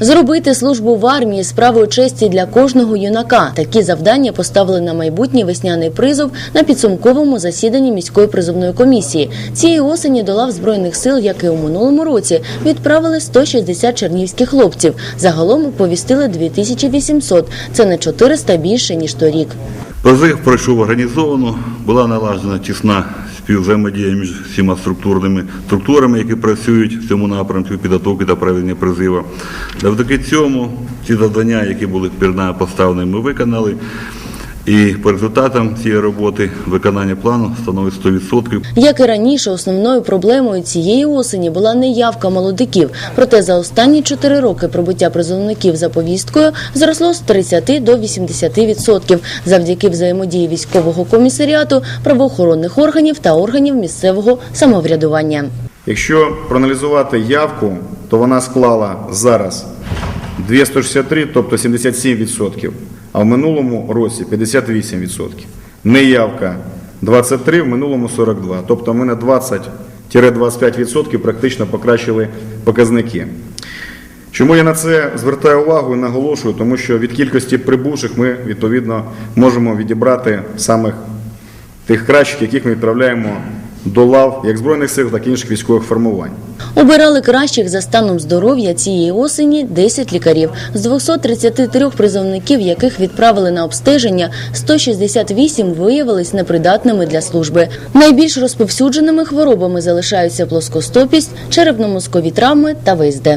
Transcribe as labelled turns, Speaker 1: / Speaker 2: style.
Speaker 1: Зробити службу в армії справою честі для кожного юнака. Такі завдання поставили на майбутній весняний призов на підсумковому засіданні міської призовної комісії. Цієї осені до лав збройних сил, як і у минулому році, відправили 160 чернівських хлопців. Загалом оповістили 2800. Це на 400 більше ніж торік.
Speaker 2: Призив пройшов організовано, була налажена тісна співвзаємодія між всіма структурними структурами, які працюють в цьому напрямку підготовки та проведення призива. Завдяки цьому ці завдання, які були перед нами поставлені, ми виконали. І по результатам цієї роботи виконання плану становить 100%.
Speaker 1: Як і раніше, основною проблемою цієї осені була неявка молодиків. Проте за останні чотири роки прибуття призовників за повісткою зросло з 30 до 80% завдяки взаємодії військового комісаріату, правоохоронних органів та органів місцевого самоврядування.
Speaker 3: Якщо проаналізувати явку, то вона склала зараз 263, тобто 77%, а в минулому році 58%. Неявка 23, в минулому 42. Тобто ми на 20-25% практично покращили показники. Чому я на це звертаю увагу і наголошую? Тому що від кількості прибувших ми відповідно можемо відібрати самих тих кращих, яких ми відправляємо до лав як Збройних сил, так і інших військових формувань.
Speaker 1: Обирали кращих за станом здоров'я цієї осені 10 лікарів. З 233 призовників, яких відправили на обстеження, 168 виявились непридатними для служби. Найбільш розповсюдженими хворобами залишаються плоскостопість, черепно-мозкові травми та ВСД.